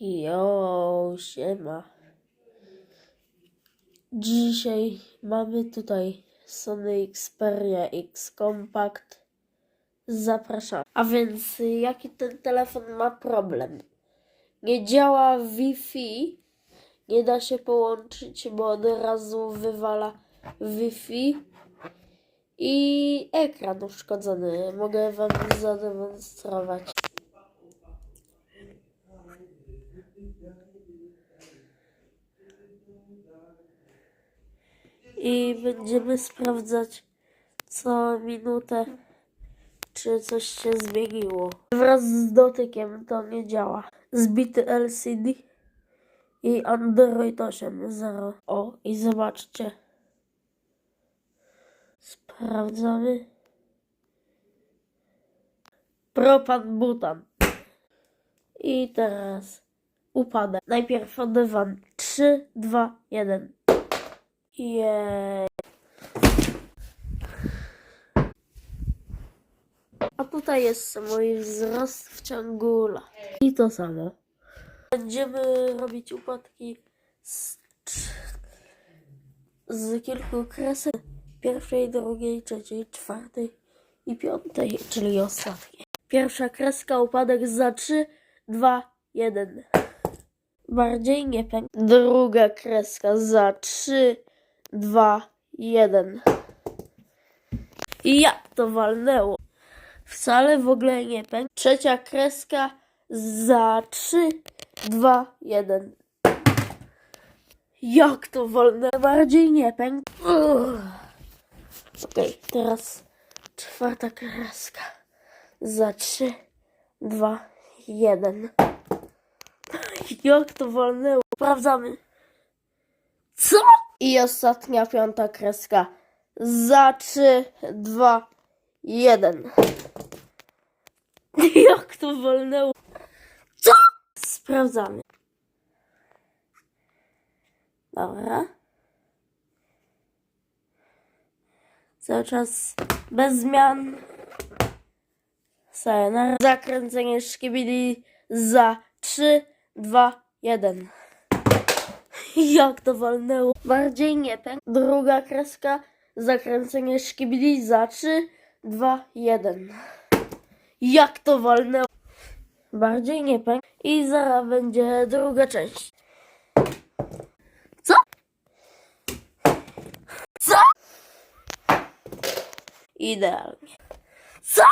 Jo, siema. Dzisiaj mamy tutaj Sony Xperia X Compact. Zapraszam. A więc jaki ten telefon ma problem? Nie działa Wi-Fi. Nie da się połączyć, bo od razu wywala Wi-Fi. I ekran uszkodzony. Mogę wam zademonstrować. I będziemy sprawdzać co minutę, czy coś się zmieniło. Wraz z dotykiem to nie działa. Zbity LCD i Android 8.0. O, i zobaczcie. Sprawdzamy. Propan butan. I teraz upadek. Najpierw oddywam 3, 2, 1. Jej. A tutaj jest mój wzrost w ciągu lat. I to samo. Będziemy robić upadki z, z kilku kresek. Pierwszej, drugiej, trzeciej, czwartej i piątej, czyli ostatniej. Pierwsza kreska, upadek za 3, 2, 1. Bardziej nie pęk. Druga kreska za 3, 2, 1. I jak to walnęło? Wcale w ogóle nie pęk. Trzecia kreska za 3, 2, 1. Jak to walnęło? Bardziej nie pęk. Okej, teraz czwarta kreska za 3, 2, 1. Jak to walnęło? Sprawdzamy. Co? I ostatnia piąta kreska. Za 3, 2, 1. Jak to wolnęło? Co? Sprawdzamy. Dobra. Cały czas bez zmian. Sayonara. Zakręcenie szkibili za 3, 2, 1. Jak to walnęło? Bardziej nie pęk. Druga kreska. Zakręcenie szkibili za 3, 2, 1. Jak to walnęło? Bardziej nie pęk. I zaraz będzie druga część. Co? Co? Idealnie. Co?